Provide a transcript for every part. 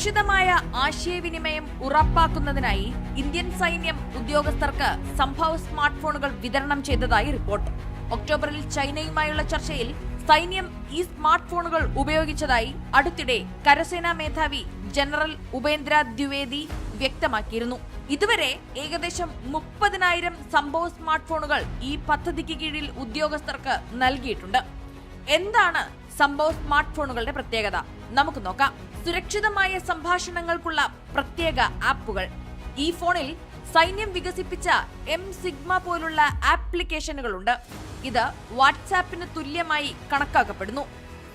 സുരക്ഷിതമായ ആശയവിനിമയം ഉറപ്പാക്കുന്നതിനായി ഇന്ത്യൻ സൈന്യം ഉദ്യോഗസ്ഥർക്ക് സംഭവ സ്മാർട്ട് ഫോണുകൾ വിതരണം ചെയ്തതായി റിപ്പോർട്ട്. ഒക്ടോബറിൽ ചൈനയുമായുള്ള ചർച്ചയിൽ സൈന്യം ഈ സ്മാർട്ട് ഫോണുകൾ ഉപയോഗിച്ചതായി അടുത്തിടെ കരസേനാ മേധാവി ജനറൽ ഉപേന്ദ്ര ദ്വിവേദി വ്യക്തമാക്കിയിരുന്നു. ഇതുവരെ ഏകദേശം മുപ്പതിനായിരം സംഭവ സ്മാർട്ട് ഫോണുകൾ ഈ പദ്ധതിക്ക് കീഴിൽ ഉദ്യോഗസ്ഥർക്ക് നൽകിയിട്ടുണ്ട്. എന്താണ് സംഭവ സ്മാർട്ട് ഫോണുകളുടെ പ്രത്യേകത? നമുക്ക് നോക്കാം. സുരക്ഷിതമായ സംഭാഷണങ്ങൾക്കുള്ള പ്രത്യേക ആപ്പുകൾ. ഈ ഫോണിൽ സൈന്യം വികസിപ്പിച്ച എം സിഗ്മ പോലുള്ള ആപ്ലിക്കേഷനുകളുണ്ട്. ഇത് വാട്സാപ്പിന് തുല്യമായി കണക്കാക്കപ്പെടുന്നു.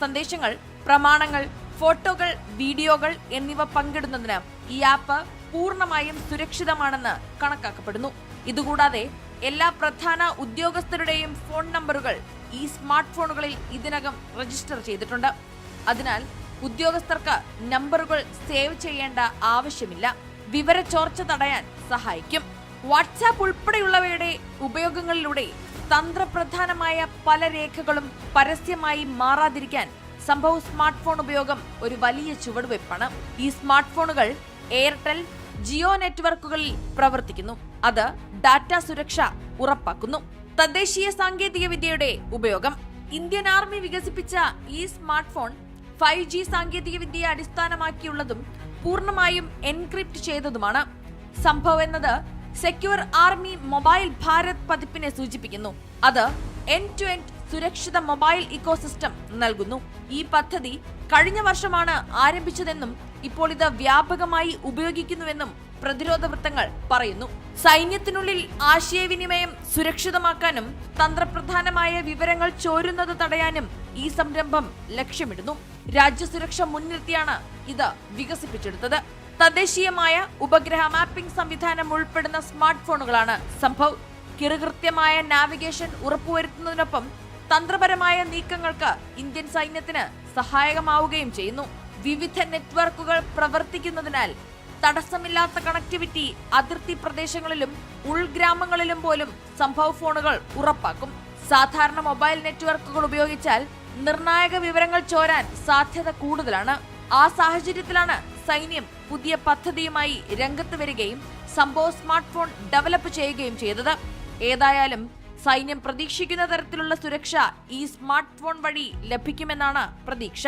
സന്ദേശങ്ങൾ പ്രമാണങ്ങൾ ഫോട്ടോകൾ വീഡിയോകൾ എന്നിവ പങ്കിടുന്നതിന് ഈ ആപ്പ് പൂർണമായും സുരക്ഷിതമാണെന്ന് കണക്കാക്കപ്പെടുന്നു. ഇതുകൂടാതെ എല്ലാ പ്രധാന ഉദ്യോഗസ്ഥരുടെയും ഫോൺ നമ്പറുകൾ ഈ സ്മാർട്ട് ഫോണുകളിൽ ഇതിനകം രജിസ്റ്റർ ചെയ്തിട്ടുണ്ട്. അതിനാൽ ഉദ്യോഗസ്ഥർക്ക് നമ്പറുകൾ സേവ് ചെയ്യേണ്ട ആവശ്യമില്ല. വിവര ചോർച്ച തടയാൻ സഹായിക്കും. വാട്സാപ്പ് ഉൾപ്പെടെയുള്ളവയുടെ ഉപയോഗങ്ങളിലൂടെ തന്ത്രപ്രധാനമായ പല രേഖകളും പരസ്യമായി മാറാതിരിക്കാൻ സംഭവ സ്മാർട്ട് ഫോൺ ഉപയോഗം ഒരു വലിയ ചുവടുവയ്പ്പാണ്. ഈ സ്മാർട്ട് ഫോണുകൾ എയർടെൽ ജിയോ നെറ്റ്വർക്കുകളിൽ പ്രവർത്തിക്കുന്നു. അത് ഡാറ്റ സുരക്ഷ ഉറപ്പാക്കുന്നു. തദ്ദേശീയ സാങ്കേതിക വിദ്യയുടെ ഉപയോഗം. ഇന്ത്യൻ ആർമി വികസിപ്പിച്ച ഈ സ്മാർട്ട് ഫോൺ ഫൈവ് ജി സാങ്കേതിക വിദ്യയെ അടിസ്ഥാനമാക്കിയുള്ളതും പൂർണമായും എൻക്രിപ്റ്റ് ചെയ്തതുമാണ്. സംഭവം എന്നത് സെക്യൂർ ആർമി മൊബൈൽ ഭാരത് പതിപ്പിനെ സൂചിപ്പിക്കുന്നു. അത് എൻ ടു എൻഡ് സുരക്ഷിത മൊബൈൽ ഇക്കോസിസ്റ്റം നൽകുന്നു. ഈ പദ്ധതി കഴിഞ്ഞ വർഷമാണ് ആരംഭിച്ചതെന്നും ഇപ്പോൾ ഇത് വ്യാപകമായി ഉപയോഗിക്കുന്നുവെന്നും പ്രതിരോധ വൃത്തങ്ങൾ പറയുന്നു. സൈന്യത്തിനുള്ളിൽ ആശയവിനിമയം സുരക്ഷിതമാക്കാനും തന്ത്രപ്രധാനമായ വിവരങ്ങൾ ചോരുന്നത് തടയാനും ഈ സംരംഭം ലക്ഷ്യമിടുന്നു. രാജ്യസുരക്ഷ മുൻനിർത്തിയാണ് ഇത് വികസിപ്പിച്ചെടുത്തത്. തദ്ദേശീയമായ ഉപഗ്രഹ മാപ്പിംഗ് സംവിധാനം ഉൾപ്പെടുന്ന സ്മാർട്ട് ഫോണുകളാണ് സംഭവ്. കിറുകൃത്യമായ നാവിഗേഷൻ ഉറപ്പുവരുത്തുന്നതിനൊപ്പം തന്ത്രപരമായ നീക്കങ്ങൾക്ക് ഇന്ത്യൻ സൈന്യത്തിന് സഹായകമാവുകയും ചെയ്യുന്നു. വിവിധ നെറ്റ്വർക്കുകൾ പ്രവർത്തിക്കുന്നതിനാൽ തടസ്സമില്ലാത്ത കണക്ടിവിറ്റി അതിർത്തി പ്രദേശങ്ങളിലും ഉൾഗ്രാമങ്ങളിലും പോലും സംഭവ ഫോണുകൾ ഉറപ്പാക്കും. സാധാരണ മൊബൈൽ നെറ്റ്വർക്കുകൾ ഉപയോഗിച്ചാൽ നിർണായക വിവരങ്ങൾ ചോരാൻ സാധ്യത കൂടുതലാണ്. ആ സാഹചര്യത്തിലാണ് സൈന്യം പുതിയ പദ്ധതിയുമായി രംഗത്ത് വരികയും സംഭവ സ്മാർട്ട് ഫോൺ ഡെവലപ്പ് ചെയ്യുകയും ചെയ്തത്. ഏതായാലും സൈന്യം പ്രതീക്ഷിക്കുന്ന തരത്തിലുള്ള സുരക്ഷ ഈ സ്മാർട്ട് ഫോൺ വഴി ലഭിക്കുമെന്നാണ് പ്രതീക്ഷ.